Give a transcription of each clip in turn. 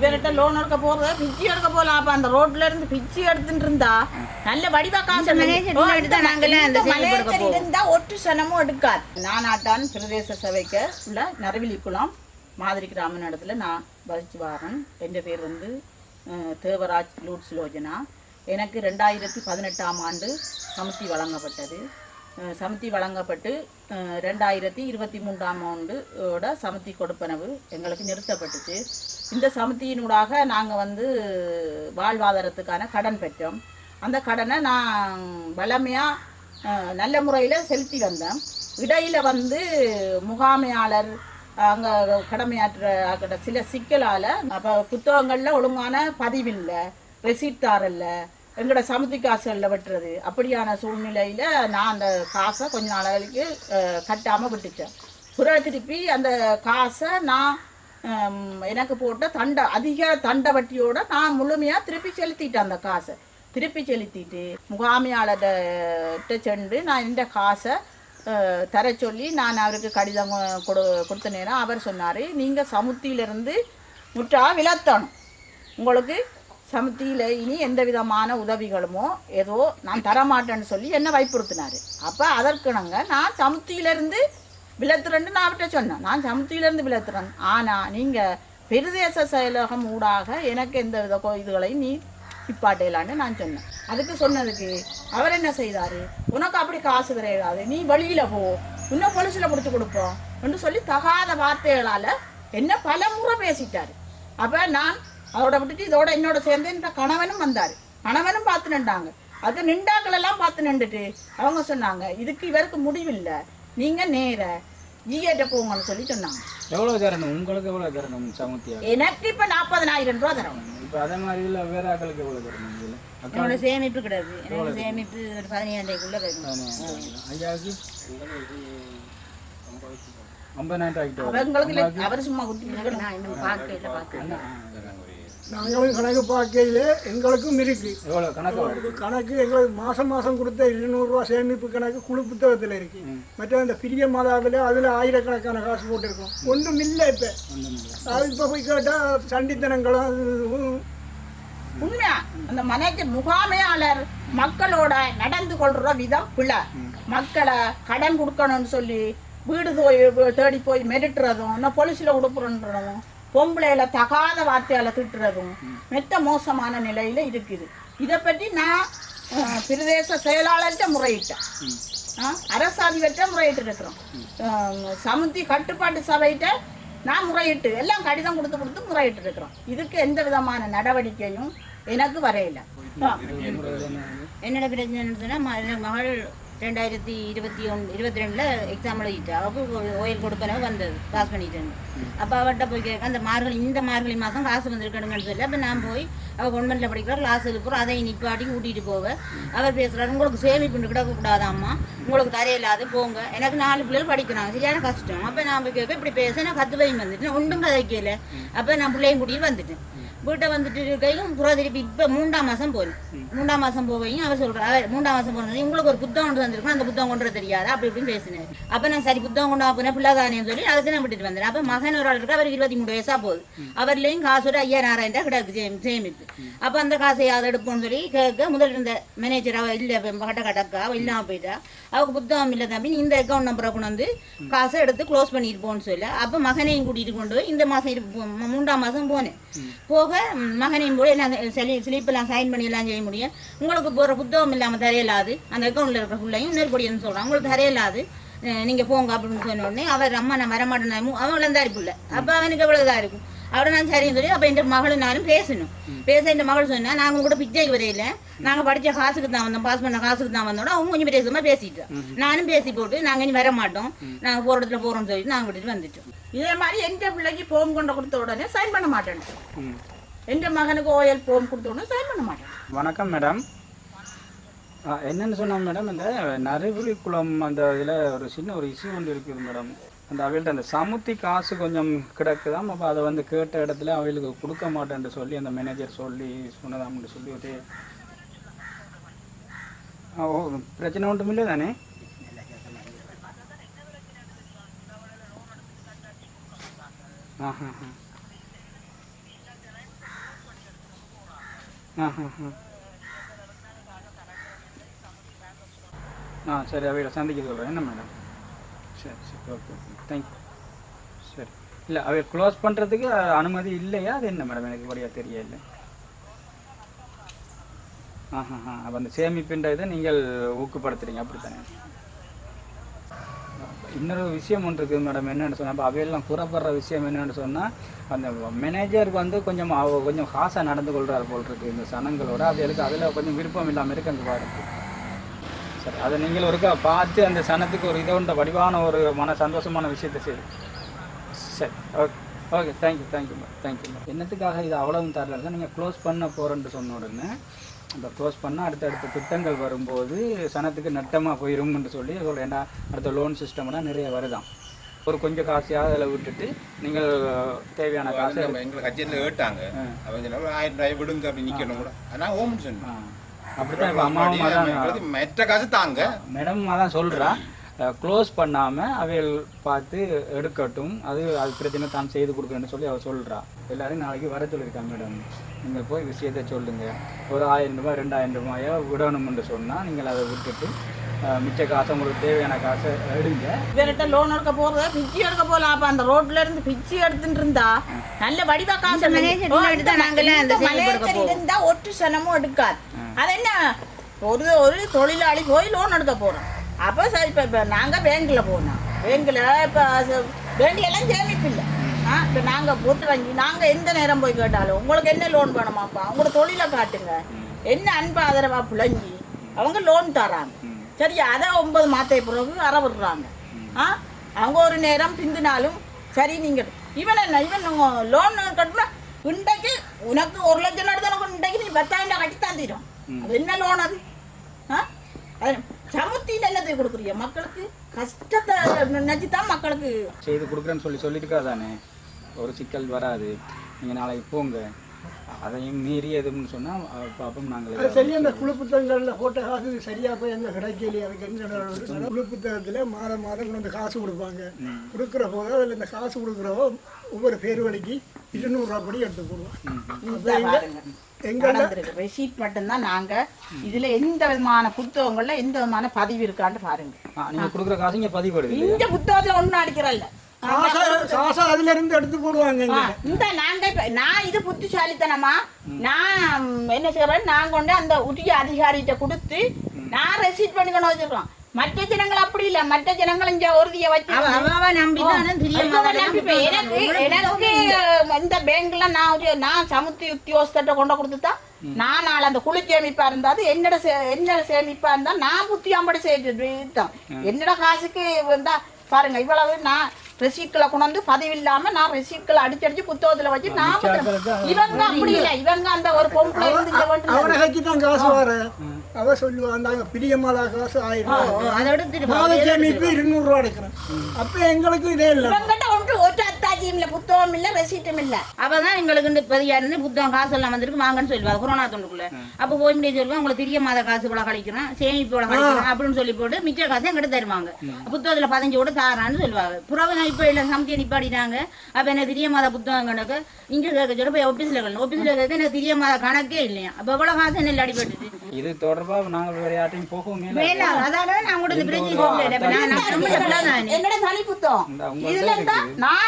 இவர்கிட்ட லோன் எடுக்க போறது? பிச்சை எடுக்க போலாம் அப்ப அந்த ரோட்ல இருந்து பிச்சை எடுத்துட்டு இருந்தா நல்ல வடிவா காசு. இருந்தா ஒட்டு சனமும் எடுக்காது. நானாட்டான் பிரதேச சபைக்கு உள்ள நரவிலிக்குளம் மாதிரி கிராம இடத்துல நான் வசிச்சு வரேன். என் பேர் வந்து தேவராஜ் லூட்ஸ் லோஜனா. எனக்கு ரெண்டாயிரத்தி பதினெட்டாம் ஆண்டு சமுத்தி வழங்கப்பட்டது. சமத்தி வழங்கப்பட்டு ரெண்டாயிரத்தி இருபத்தி மூன்றாம் ஆண்டோட சமத்தி கொடுப்பனவு எங்களுக்கு நிறுத்தப்பட்டுச்சு. இந்த சமத்தியினூடாக நாங்கள் வந்து வாழ்வாதாரத்துக்கான கடன் பெற்றோம். அந்த கடனை நான் வளமையாக நல்ல முறையில் செலுத்தி வந்தேன். இடையில் வந்து முகாமையாளர் அங்கே கடமையாற்ற ஆக்கிட்ட சில சிக்கலால் அப்போ புத்தகங்களில் ஒழுங்கான பதிவில்லை ரெசிப்ட் தார் இல்லை எங்களோட சமுத்தி காசுகளில் வெட்டுறது. அப்படியான சூழ்நிலையில் நான் அந்த காசை கொஞ்ச நாளைக்கு கட்டாமல் விட்டுட்டேன். குரல் திருப்பி அந்த காசை நான் எனக்கு போட்ட தண்டை அதிக தண்டை வட்டியோட நான் முழுமையாக திருப்பி செலுத்திட்டேன் அந்த காசை. திருப்பி செலுத்திட்டு முகாமியாளர்கிட்ட சென்று நான் இந்த காசை தர சொல்லி நான் அவருக்கு கடிதம் கொடு கொடுத்த நேரம் அவர் சொன்னார் நீங்கள் சமுத்தியிலிருந்து முற்றா விளத்தணும் உங்களுக்கு சமத்தியில் இனி எந்த விதமான உதவிகளுமோ ஏதோ நான் தரமாட்டேன்னு சொல்லி என்னை வற்புறுத்தினார். அப்போ அதற்குனங்க நான் சமுத்தியிலேருந்து விளத்துறேன்னு நான் அவர்கிட்ட சொன்னேன். நான் சமுத்தியிலேருந்து விளத்துறேன். ஆனால் நீங்கள் பிரதேச செயலகம் ஊடாக எனக்கு எந்த வித கொ- இதுகளையும் நீ இப்பாட்டையிலான்னு நான் சொன்னேன். அதுக்கு சொன்னதுக்கு அவர் என்ன செய்தார்? உனக்கு அப்படி காசு கிடையாது நீ வழியில் போ. இன்னும் பொலிசில் பிடிச்சி கொடுப்போம். என்று சொல்லி தகாத வார்த்தைகளால் என்ன பல முறை பேசிட்டார். அப்போ நான் அதோட விட்டுட்டு இதோட என்னோட சேர்ந்து இந்த கணவனும் வந்தார். கணவனும் பார்த்து நின்றாங்க. அது நின்றாக்கள் எல்லாம் பார்த்து நின்றுட்டு அவங்க சொன்னாங்க இதுக்கு இவருக்கு முடிவில்லை. நீங்கள் நேர ஜிஏட்ட போங்கன்னு சொல்லி சொன்னாங்க. எவ்வளோ தரணும்? உங்களுக்கு எவ்வளோ தரணும் சமுத்தியா எனக்கு இப்போ நாற்பதனாயிரம் ரூபா தரணும். இப்போ அதே மாதிரி இல்லை வேற ஆக்களுக்கு எவ்வளோ தரணும் என்னோட சேமிப்பு கிடையாது. என்னோட சேமிப்பு ஒரு பதினேழாயிரக்குள்ள இருக்கும் ஐயாவுக்கு? ஐம்பதாயிரம் அவர் சும்மா குட்டி நான் இன்னும் பார்க்கல பார்க்கல நாங்களும் கணக்கு பார்க்கையில் எங்களுக்கும் இருக்கு. எவ்வளோ கணக்கு? கணக்கு எங்களுக்கு மாதம் மாதம் கொடுத்த இருநூறுவா சேமிப்பு கணக்கு குழு புத்தகத்தில் இருக்கு. மற்ற அந்த பிரிய மாதாவில் அதில் ஆயிரக்கணக்கான காசு போட்டிருக்கோம். ஒன்றும் இல்லை இப்போ. அது இப்போ போய் கேட்டால் சண்டித்தனங்களும் அதுவும் உண்மையா? அந்த மனைக்கு முகாமையாளர் மக்களோட நடந்து கொள்ற விதம் பிள்ளை மக்களை கடன் கொடுக்கணும்னு சொல்லி வீடு போய் தேடி போய் மிரட்டுறதும் இன்னும் பொலிசில் கொடுக்குறன்றதும் பொம்பளையில தகாத வார்த்தையால திட்டுறதும் மெத்த மோசமான நிலையில இருக்குது. இதை பற்றி நான் பிரதேச செயலாளர்கிட்ட முறையிட்டேன். ஆ, அரசாதிபர்கிட்ட முறையிட்டு இருக்கிறோம். சமுத்தி கட்டுப்பாட்டு சபைகிட்ட நான் முறையிட்டு எல்லாம் கடிதம் கொடுத்து கொடுத்து முறையிட்டு இருக்கிறோம். இதுக்கு எந்த விதமான நடவடிக்கையும் எனக்கு வரையில. என்னோட பிரச்சனை சொன்னா மகள் ரெண்டாயிரத்தி இருபத்தி ஒன்று இருபத்தி ரெண்டில் எக்ஸாம் எழுதிட்டு அவளுக்கு ஓயில் கொடுப்பனவு வந்தது பாஸ் பண்ணிட்டேன் அப்போ அவர்கிட்ட போய் கேட்க அந்த மார்கழி இந்த மார்கழி மாதம் காசு வந்திருக்கணுங்கன்னு சொல்லி அப்போ நான் போய் அவள் கவர்மெண்ட்டில் படிக்கிற கிளாஸ் இருக்கிறோம் அதை நிப்பாட்டி கூட்டிகிட்டு போக அவர் பேசுகிறாரு உங்களுக்கு சேமிப்பு கிடக்கக்கூடாதாம்மா. உங்களுக்கு தரையில்லாது போங்க. எனக்கு நாலு பிள்ளைகள் படிக்கிறாங்க சரியான கஷ்டம். அப்போ நான் போய் கேட்க இப்படி பேச நான் கத்து வையும் வந்துட்டேன் ஒன்றும் கதைக்கல. அப்போ நான் பிள்ளையும் கூட்டிகிட்டு வந்துட்டேன். வீட்டை வந்துட்டு இருக்கையும் புறா திருப்பி இப்போ மூன்றாம் மாதம் போகணும் மூன்றாம் மாதம் போவையும் அவர் சொல்கிறார் அவர் மூன்றாம் மாதம் போனது உங்களுக்கு ஒரு புத்தகம் கொண்டு வந்திருக்கோம் அந்த புத்தகம் கொண்டு தெரியாது? அப்படி இப்படின்னு பேசினார். அப்போ நான் சரி புத்தகம் கொண்டு போனேன் பிள்ளைதானேன்னு சொல்லி அதுக்கு நான் விட்டுட்டு வந்தேன். அப்போ மகன் ஒரு ஆள் இருக்கு அவர் இருபத்தி மூணு வயசா போகுது. அவர்லேயும் காசு ஒரு ஐயாயிரம் ரூபாய் கிடக்கு சேமி- சேமிப்பு. அப்போ அந்த காசை அதை எடுப்போம்னு சொல்லி கேட்க முதல்ல இருந்த மேனேஜர் அவள் இல்லை கட்ட கடக்கா அவள் இல்லாமல் போயிட்டா. அவளுக்கு புத்தகம் இல்லை தம்பி இந்த அக்கௌண்ட் நம்பரை கொண்டு வந்து காசை எடுத்து க்ளோஸ் பண்ணிட்டு போன்னு சொல்ல. அப்போ மகனையும் கூட்டிகிட்டு கொண்டு போய் இந்த மாதம் மூன்றாம் மாதம் போனேன். போக ம், மகனையும் போய் எல்லாம் ஸ்லிப்பெல்லாம் சைன் பண்ணி எல்லாம் செய்ய முடியும். உங்களுக்கு போகிற புத்தகம் இல்லாமல் தரையில்லாது அந்த அக்கௌண்ட்டில் இருக்கிற இன்னொரு படின்னு சொல்கிறான் உங்களுக்கு தரையில்லாது நீங்கள் போங்க அப்படின்னு சொன்ன உடனே அவர் அம்மா நான் வரமாட்டேன் அவன் இளந்தாரி பிள்ளை அப்போ அவனுக்கு எவ்வளோதான் இருக்கும். அவரை நான் சரின்னு சொல்லி அப்போ இந்த மகளும் நானும் பேசணும். பேச இந்த மகள் சொன்னா நாங்கள் கூட பிச்சைக்கு வரையில நாங்கள் படித்த காசுக்கு தான் வந்தோம் பாஸ் பண்ண காசுக்கு தான் வந்தோம் அவங்க கொஞ்சம் பேசுமா பேசிட்டோம் நானும் பேசி போட்டு நாங்கள் இனி வர மாட்டோம் நாங்கள் போகிற இடத்துல போகிறோம்னு சொல்லி நாங்கள் விட்டுட்டு வந்துட்டோம். இதே மாதிரி எந்த பிள்ளைக்கு போம் கொண்டு கொடுத்த உடனே சைன் பண்ண மாட்டேன் எந்த மகனுக்கு ஓஎல் போம் கொடுத்தோன்னு சைன் பண்ண மாட்டேன். வணக்கம் மேடம் என்னென்னு என்னன்னு மேடம் இந்த நறுபுரி குளம் அந்த இதில் ஒரு சின்ன ஒரு இஷ்யூ ஒன்று இருக்குது மேடம் அந்த அவள்கிட்ட அந்த சமுத்தி காசு கொஞ்சம் கிடக்குதாம் அப்போ அதை வந்து கேட்ட இடத்துல அவளுக்கு கொடுக்க மாட்டேன்னு சொல்லி அந்த மேனேஜர் சொல்லி சொன்னதாம்னு சொல்லி ஒரு ஓ பிரச்சனை ஒன்றும் இல்லை தானே? ஆஹா. ஆ ஆ ஆ ஆ சரி அவையில் சந்திக்க சொல்கிறேன் என்ன மேடம் சரி சரி ஓகே ஓகே தேங்க்யூ சரி. இல்லை அவை க்ளோஸ் பண்ணுறதுக்கு அனுமதி இல்லையா? அது என்ன மேடம் எனக்கு படியாக தெரியல. ஆஹா ஆ அப்போ அந்த சேமிப்புன்ற இதை நீங்கள் ஊக்கப்படுத்துறீங்க. அப்படித்தானே? இன்னொரு விஷயம் ஒன்று இருக்குது மேடம் என்னென்னு சொன்னால் இப்போ அவையெல்லாம் கூறப்படுற விஷயம் என்னென்னு சொன்னால் அந்த மேனேஜர் வந்து கொஞ்சம் அவ கொஞ்சம் காசாக நடந்து கொள்கிறார் போல் இருக்குது இந்த சனங்களோட. அவைகளுக்கு அதில் கொஞ்சம் விருப்பம் இல்லாமல் இருக்கு அந்த பாருக்கு சரி அதை நீங்கள் ஒருக்கா பார்த்து அந்த சனத்துக்கு ஒரு இதோன்ற வடிவான ஒரு மன சந்தோஷமான விஷயத்தை செய்து சரி okay okay thank you thank you ma'am thank you ma'am என்னத்துக்காக இது அவ்வளவும் தரல? நீங்கள் க்ளோஸ் பண்ண போகிறேன்னு சொன்ன உடனே அந்த க்ளோஸ் பண்ணால் அடுத்தடுத்த திட்டங்கள் வரும்போது சனத்துக்கு நட்டமாக போயிரும்னு சொல்லி ஒரு ஏன்னா அடுத்த லோன் சிஸ்டம்லாம் நிறைய வருதாம் ஒரு கொஞ்சம் காசையாக அதில் விட்டுட்டு நீங்கள் தேவையான காசை நம்ம எங்களை கட்சியில் கேட்டாங்க. அவங்க ஆயிரம் ரூபாய் விடுங்க அப்படி நிக்கணும் கூட. ஆனா ஓம் சொன்னேன் அப்படித்தான் இப்போ எங்களுக்கு மற்ற காசு தாங்க. மேடம் அதான் சொல்கிறா க்ளோஸ் பண்ணாமல் அவைகள் பார்த்து எடுக்கட்டும். அது அது பிரச்சனை தான் செய்து கொடுக்குறேன்னு சொல்லி அவள் சொல்கிறா எல்லாரும் நாளைக்கு வர சொல்லியிருக்காங்க மேடம். நீங்கள் போய் விஷயத்தை சொல்லுங்கள் ஒரு ஆயிரம் ரூபாய் ரெண்டாயிரம் ரூபாயோ விடணும்னு சொன்னால் நீங்கள் அதை விட்டுட்டு மிச்ச காசை உங்களுக்கு தேவையான காசை எடுங்க. இவர்கிட்ட லோன் எடுக்க போறத பிச்சை எடுக்க போலாம் அப்ப அந்த ரோட்ல இருந்து பிச்சை எடுத்துட்டு இருந்தா நல்ல வடிவா காசு இருந்தா ஒட்டு சனமும் எடுக்காது. அது என்ன? ஒரு ஒரு தொழிலாளி போய் லோன் எடுக்க போறோம் அப்ப சரி இப்ப இப்ப நாங்க பேங்க்ல போனோம். பேங்க்ல இப்ப பேங்க்ல எல்லாம் சேமிப்பு இல்லை ஆ இப்போ நாங்கள் போட்டு வாங்கி நாங்கள் எந்த நேரம் போய் கேட்டாலும் உங்களுக்கு என்ன லோன் வேணுமாப்பா? உங்களோட தொழிலை காட்டுங்க. என்ன அன்பு ஆதரவா பிள்ளைங்கி அவங்க லோன் தராங்க. சரியா அதை ஒன்பது மாதத்தை பிறகு அற விடுறாங்க. ஆ அவங்க ஒரு நேரம் பிந்தினாலும் சரி நீங்கள் இவன் என்ன இவன் லோன் கட்டினா இன்றைக்கு உனக்கு ஒரு லட்சம் எடுத்து உனக்கு இன்றைக்கு நீ பத்தாயிரம் கட்டி தந்திடும் அது என்ன லோன் அது? ஆ அது சமுத்தியில் என்னத்தை கொடுக்குறீங்க மக்களுக்கு கஷ்டத்தை நினச்சி தான் மக்களுக்கு செய்து கொடுக்குறேன்னு சொல்லி சொல்லியிருக்கா தானே ஒரு சிக்கல் வராது. நீங்கள் நாளைக்கு போங்க. அதையும் மீறி எதுன்னு சொன்னால் பார்ப்போம் நாங்கள் சரியா அந்த குழு புத்தகங்களில் போட்ட காசு சரியா போய் எங்க கிடைக்கலையே அதுக்கு? குழு புத்தகத்தில் மாதம் மாதம் கொண்டு காசு கொடுப்பாங்க. கொடுக்குற போது அதில் இந்த காசு கொடுக்குறவோ ஒவ்வொரு பேர் வழிக்கு இருநூறுவா படி எடுத்து போடுவாங்க அப்ப எங்க எங்கள நடந்திருக்கு. ரெசீட் மட்டும்தான் நாங்க. இதுல எந்த விதமான புத்தகங்கள்ல எந்த விதமான பதிவு இருக்கான்னு பாருங்க. கொடுக்குற காசு இங்கே இல்லையா? இந்த புத்தகத்துல ஒண்ணும் அடிக்கிறல்ல. காசா காசா அதுல இருந்து எடுத்து போடுவாங்க இந்த நாங்க நான் இது புத்திசாலித்தனமா? நான் என்ன செய்யறேன் நான் கொண்டு அந்த உரிய அதிகாரிகிட்ட கொடுத்து நான் ரெசீட் பண்ணிக்கணும் வச்சிருக்கோம். மற்ற ஜனங்கள் அப்படி இல்ல. மற்ற ஜனங்கள் இங்க உறுதியை வச்சு நம்பி எனக்கு எனக்கு இந்த பேங்க்ல நான் ஒரு நான் சமுத்தி உத்தியோகஸ்தர்கிட்ட கொண்டு கொடுத்துட்டா நான் நாள் அந்த குழு சேமிப்பா இருந்தா அது என்னோட என்னோட சேமிப்பா இருந்தா நான் புத்தி அம்படி செய்து என்னோட காசுக்கு வந்தா பாருங்க இவ்வளவு நான் ரெசீட்களை கொண்டு வந்து பதிவு இல்லாம நான் ரெசீட்களை அடிச்சடிச்சு புத்தகத்துல வச்சு நான். இவங்க அப்படி இல்ல. இவங்க அந்த ஒரு பொம்பளை இருந்து அவ சொல்லுவா அந்த பிரியமாலா காசு ஆயிரம் மாத சேமிப்பு இருநூறுவா எடுக்கிறேன். அப்ப எங்களுக்கு இதே இல்லை. புத்தகம் இல்ல ரெசீட்டும் இல்ல அவதான் எங்களுக்கு இந்த பதியா இருந்து புத்தகம் காசு எல்லாம் வந்திருக்கு வாங்கன்னு சொல்லுவா கொரோனா தொண்டுக்குள்ள. அப்ப போய் முடிய சொல்லுவா உங்களுக்கு தெரிய மாத காசு இவ்வளவு கழிக்கிறோம் சேமிப்பு இவ்வளவு கழிக்கிறோம் அப்படின்னு சொல்லி போட்டு மிச்ச காசு எங்கிட்ட தருவாங்க. புத்தகத்துல பதினஞ்சு கூட தாரான்னு சொல்லுவாங்க. புறவு இப்ப இல்ல சமத்தியை நிப்பாடிட்டாங்க. அப்ப எனக்கு தெரிய மாத புத்தகம் கணக்கு? இங்க கேட்க சொல்ல போய் ஆபீஸ்ல கணும் ஆபீஸ்ல கேட்க எனக்கு தெரிய மாத கணக்கே இல்லையா? அப்ப எவ்வளவு காசு என்ன அடிபட்டுச்சு இது தொடர்பாக நாங்கள் வேறு யார்ட்டையும் போகவும் அதாவது நான் கூட இந்த இப்ப நான் என்னோட தனி இதுல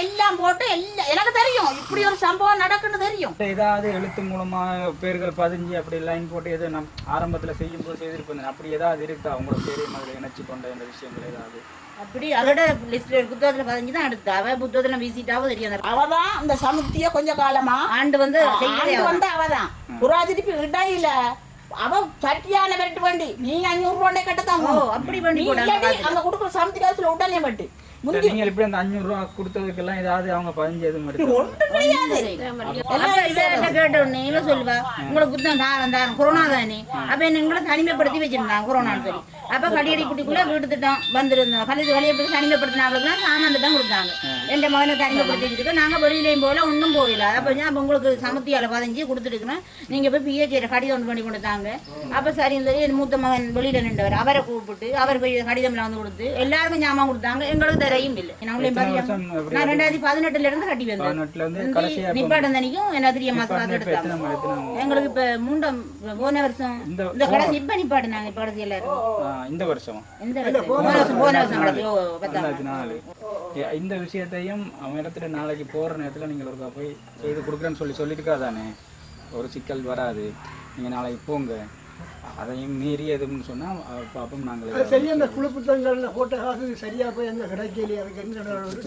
எல்லாம் போட்டு எல்லாம் எனக்கு தெரியும். இப்படி ஒரு சம்பவம் நடக்குன்னு தெரியும். ஏதாவது எழுத்து மூலமா பேர்கள் பதிஞ்சு அப்படி லைன் போட்டு எது நம் ஆரம்பத்துல செய்யும் போது செய்திருப்பேன் அப்படி ஏதாவது இருக்கா? உங்களோட பேரை மாதிரி இணைச்சு கொண்ட இந்த விஷயங்கள் ஏதாவது? அப்படி அதோட லிஸ்ட் புத்தகத்துல பதினஞ்சு தான் எடுத்தா அவ புத்தகத்துல வீசிட்டாவோ தெரியும். அந்த அவதான் இந்த சமுத்திய கொஞ்ச காலமா ஆண்டு வந்து ஆண்டு வந்து அவதான் புறா திருப்பி இடையில அவ சட்டியான விரட்டு வண்டி. நீங்க அஞ்சூறு ரூபாய் கட்டத்தான் அப்படி பண்ணி போடாங்க அங்க கொடுக்குற சமுத்தி காசுல உடனே வட்டு. இல்ல, நீங்க இப்படி அந்த அஞ்சூறு ரூபா கொடுத்ததுக்கெல்லாம் ஏதாவது அவங்க எதுவும் என்ன கேட்ட உடனே சொல்லுவா உங்களுக்கு புத்தகம் தாரம் தாரம். கொரோனா தானே அப்ப என்ன எங்களை தனிமைப்படுத்தி வச்சிருந்தாங்க கொரோனான்னு சொல்லி. அப்ப கடியடி குட்டிக்குள்ள வீட்டு திட்டம் வந்திருந்தோம் கல்வி வெளியே போய் தனிமைப்படுத்தினாங்களுக்கு சாமான் திட்டம் கொடுத்தாங்க. என் மகனை தனிமைப்படுத்தி வச்சிருக்கோம் நாங்கள் வெளியிலையும் போகல ஒன்றும் போகல அப்போ அப்போ உங்களுக்கு சமத்தியால் பதிஞ்சு கொடுத்துருக்குறோம் நீங்கள் போய் பிஹெச்ஏ கடிதம் பண்ணி கொடுத்தாங்க அப்போ சரி இந்த என் மூத்த மகன் வெளியில் நின்றவர் அவரை கூப்பிட்டு அவர் போய் கடிதம்லாம் வந்து கொடுத்து எல்லாருக்கும் ஞாபகம் கொடுத்தாங்க எங்களுக்கு தரையும் இல்லை நாங்களே நான் ரெண்டாயிரத்தி பதினெட்டுல இருந்து கட்டி வந்தேன் நிப்பாட்டம் தனிக்கும் என்ன தெரிய எத்தனை எடுத்தாங்க எங்களுக்கு இப்ப மூண்டம் போன வருஷம் இந்த கடைசி இப்ப நிப்பாட்டினாங்க இப்ப கடைசி எல்லாரும் இந்த வருஷம் இந்த வருஷம் போன வருஷம் போன வருஷம் கடைசி பத்தாம் இந்த விஷயத்தையும் அவன் இடத்துல நாளைக்கு போகிற நேரத்தில் நீங்கள் ஒருக்கா போய் செய்து கொடுக்குறேன்னு சொல்லி சொல்லியிருக்கா தானே ஒரு சிக்கல் வராது. நீங்கள் நாளைக்கு போங்க. அதையும் மீறி எதுன்னு சொன்னால் பார்ப்போம் நாங்கள் சரியா அந்த குழு புத்தகங்கள்ல போட்ட காசு சரியா போய் அந்த கிடைக்கலையே அதுக்கு என்ன நடவடிக்கை?